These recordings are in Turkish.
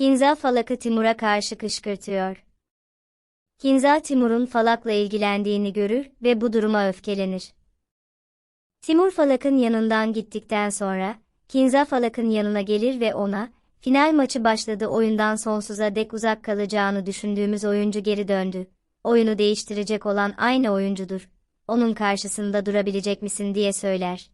Kinza Falak'ı Timur'a karşı kışkırtıyor. Kinza Timur'un Falak'la ilgilendiğini görür ve bu duruma öfkelenir. Timur Falak'ın yanından gittikten sonra, Kinza Falak'ın yanına gelir ve ona, final maçı başladı oyundan sonsuza dek uzak kalacağını düşündüğümüz oyuncu geri döndü. Oyunu değiştirecek olan aynı oyuncudur. Onun karşısında durabilecek misin diye söyler.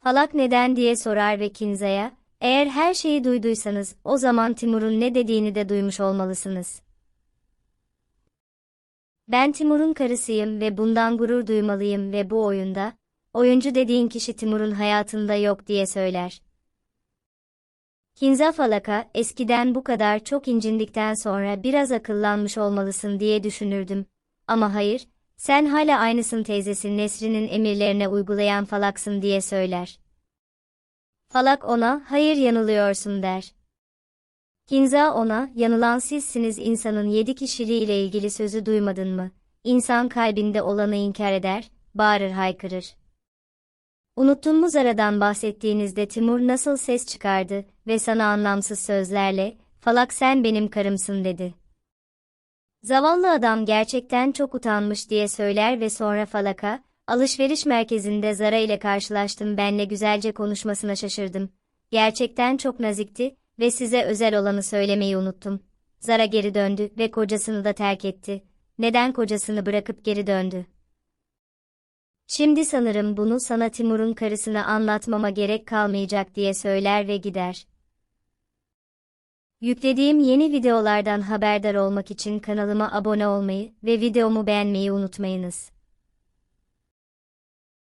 Falak neden diye sorar ve Kinza'ya, eğer her şeyi duyduysanız, o zaman Timur'un ne dediğini de duymuş olmalısınız. Ben Timur'un karısıyım ve bundan gurur duymalıyım ve bu oyunda, oyuncu dediğin kişi Timur'un hayatında yok diye söyler. Kinza Falaka, eskiden bu kadar çok incindikten sonra biraz akıllanmış olmalısın diye düşünürdüm. Ama hayır, sen hala aynısın teyzesi Nesrin'in emirlerine uygulayan Falak'sın diye söyler. Falak ona, hayır yanılıyorsun der. Kinza ona, yanılan sizsiniz insanın yedi kişiliği ile ilgili sözü duymadın mı? İnsan kalbinde olanı inkar eder, bağırır haykırır. Unuttun mu Zara'dan bahsettiğinizde Timur nasıl ses çıkardı ve sana anlamsız sözlerle, Falak sen benim karımsın dedi. Zavallı adam gerçekten çok utanmış diye söyler ve sonra Falak'a, alışveriş merkezinde Zara ile karşılaştım benle güzelce konuşmasına şaşırdım. Gerçekten çok nazikti ve size özel olanı söylemeyi unuttum. Zara geri döndü ve kocasını da terk etti. Neden kocasını bırakıp geri döndü? Şimdi sanırım bunu sana Timur'un karısını anlatmama gerek kalmayacak diye söyler ve gider. Yüklediğim yeni videolardan haberdar olmak için kanalıma abone olmayı ve videomu beğenmeyi unutmayınız.